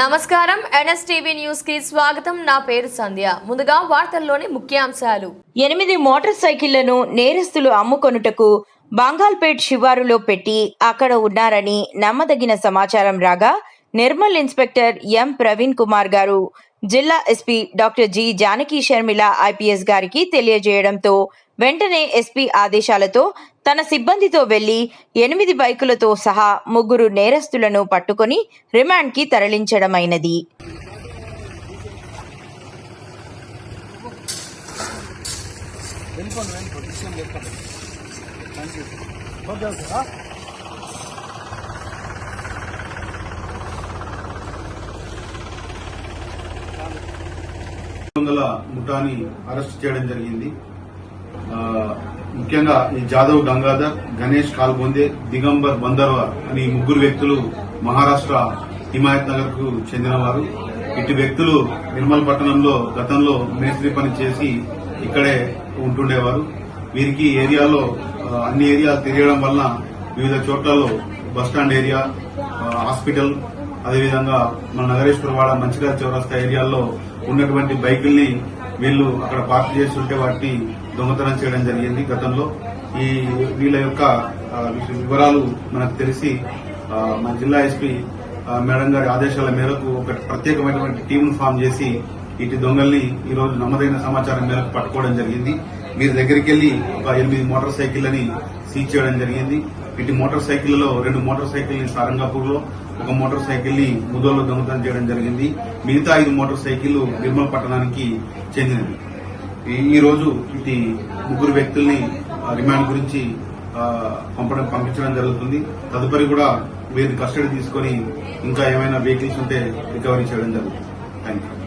నమస్కారం. ఎన్ఎస్టీవీ న్యూస్కి స్వాగతం. నా పేరు సంధ్య. ముందుగా వార్తల్లోని ముఖ్యాంశాలు. ఎనిమిది మోటార్ సైకిళ్ళను నేరస్తులు అమ్ముకొనుటకు బంగాల్పేట్ శివారులో పెట్టి అక్కడ ఉన్నారని నమ్మదగిన సమాచారం రాగా నిర్మల్ ఇన్స్పెక్టర్ ఎం ప్రవీణ్ కుమార్ గారు జిల్లా SP doctor G Janaki Sharmila IPS గారికి తెలియజేయడంతో వెంటనే ఎస్పీ ఆదేశాలతో తన సిబ్బందితో వెళ్ళి ఎనిమిది బైకులతో సహా ముగ్గురు నేరస్తులను పట్టుకొని రిమాండ్కి తరలించడమైనది. ముఠాని అరెస్ట్ చేయడం జరిగింది. ఆ, ముఖ్యంగా ఈ జాదవ్ గంగాధర్ గణేష్ కాల్బొందే దిగంబర్ బందర్వార్ అని ముగ్గురు వ్యక్తులు మహారాష్ట్ర హిమాయత్ నగర్కు చెందినవారు. ఇటు వ్యక్తులు నిర్మల్ పట్టణంలో గతంలో మేస్త్రి పని చేసి ఇక్కడే ఉంటుండేవారు. వీరికి ఏరియాలో అన్ని ఏరియాలు తిరగడం వలన వివిధ చోట్లలో బస్టాండ్ ఏరియా హాస్పిటల్ అదేవిధంగా మన నగరేశ్వరవాడ మంచిగా చౌరస్తా ఏరియాల్లో ఉన్నటువంటి బైకుల్ని వీళ్ళు అక్కడ పార్క్ చేస్తుంటే వాటిని దొంగతనం చేయడం జరిగింది. గతంలో ఈ వీళ్ళ యొక్క వివరాలు మనకు తెలిసి మన జిల్లా ఎస్పీ మేడం గారి ఆదేశాల మేరకు ఒక ప్రత్యేకమైనటువంటి టీంను ఫామ్ చేసి ఇటు దొంగల్ని ఈ రోజు నమ్మదైన సమాచారం మేరకు పట్టుకోవడం జరిగింది. వీరి దగ్గరికి వెళ్ళి ఒక ఎనిమిది మోటార్ సైకిళ్ళని సీజ్ చేయడం జరిగింది. ఇటు మోటార్ సైకిళ్ళలో రెండు మోటార్ సైకిల్ని సారంగాపూర్లో ఒక మోటార్ సైకిల్ని దొంగతనం చేయడం జరిగింది. మిగతా ఐదు మోటార్ సైకిళ్ళు నిర్మల్ పట్టణానికి చెందినవి. ఈ- రోజు ఇటు ముగ్గురు వ్యక్తుల్ని రిమాండ్ గురించి పంపడం పంపించడం జరుగుతుంది. తదుపరి కూడా వీరిని కస్టడీ తీసుకొని ఇంకా ఏమైనా వెహికల్స్ ఉంటే రికవరీ చేయడం జరుగుతుంది. Thank you